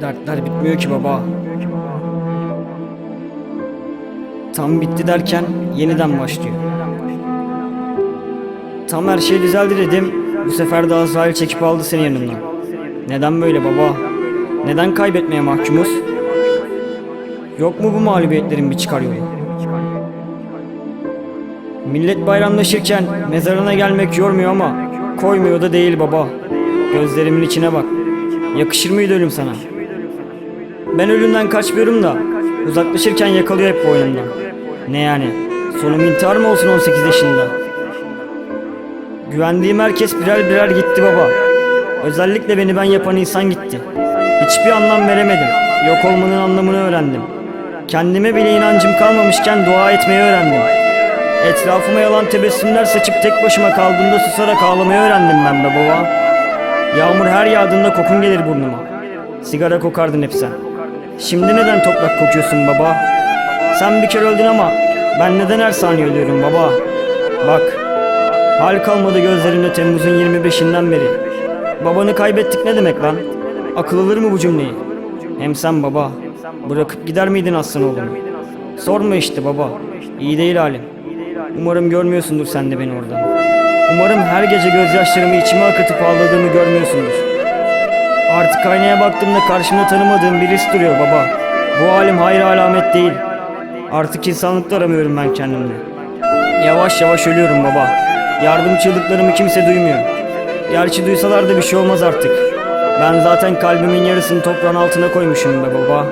Dertler bitmiyor ki baba. Tam bitti derken yeniden başlıyor. Tam her şey düzeldi dedim. Bu sefer de Azrail çekip aldı seni yanından. Neden böyle baba? Neden kaybetmeye mahkumuz? Yok mu bu mağlubiyetlerin bir çıkar yolu? Millet bayramlaşırken mezarına gelmek yormuyor ama koymuyor da değil baba. Gözlerimin içine bak. Yakışır mıydı ölüm sana? Ben ölümden kaçmıyorum da uzaklaşırken yakalıyor hep boynumdan. Ne yani? Sonum intihar mı olsun 18 yaşında? Güvendiğim herkes birer birer gitti baba. Özellikle beni ben yapan insan gitti. Hiçbir anlam veremedim. Yok olmanın anlamını öğrendim. Kendime bile inancım kalmamışken dua etmeyi öğrendim. Etrafıma yalan tebessümler saçıp tek başıma kaldığımda susarak ağlamayı öğrendim ben be baba. Yağmur her yağdığında kokun gelir burnuma. Sigara kokardın hep sen. Şimdi neden toprak kokuyorsun baba? Sen bir kere öldün ama ben neden her saniye ölüyorum baba? Bak, hal kalmadı gözlerimde Temmuz'un 25'inden beri. Babanı kaybettik ne demek lan? Akıl alır mı bu cümleyi? Hem sen baba, bırakıp gider miydin aslan oğlum? Sorma işte baba, iyi değil halim. Umarım görmüyorsundur sen de beni orada. Umarım her gece gözyaşlarımı içime akıtıp ağladığımı görmüyorsundur. Artık aynaya baktığımda karşımda tanımadığım birisi duruyor baba. Bu halim hayır alamet değil. Artık insanlıkta aramıyorum ben kendimde. Yavaş yavaş ölüyorum baba. Yardım çığlıklarımı kimse duymuyor. Gerçi duysalar da bir şey olmaz artık. Ben zaten kalbimin yarısını toprağın altına koymuşum be baba.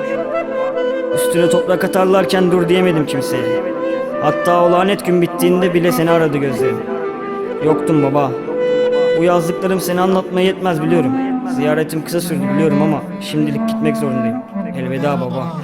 Üstüne toprak atarlarken dur diyemedim kimseye. Hatta o lanet gün bittiğinde bile seni aradı gözlerim. Yoktun baba. Bu yazdıklarım seni anlatmaya yetmez biliyorum. Ziyaretim kısa sürdü biliyorum ama şimdilik gitmek zorundayım. Elveda baba.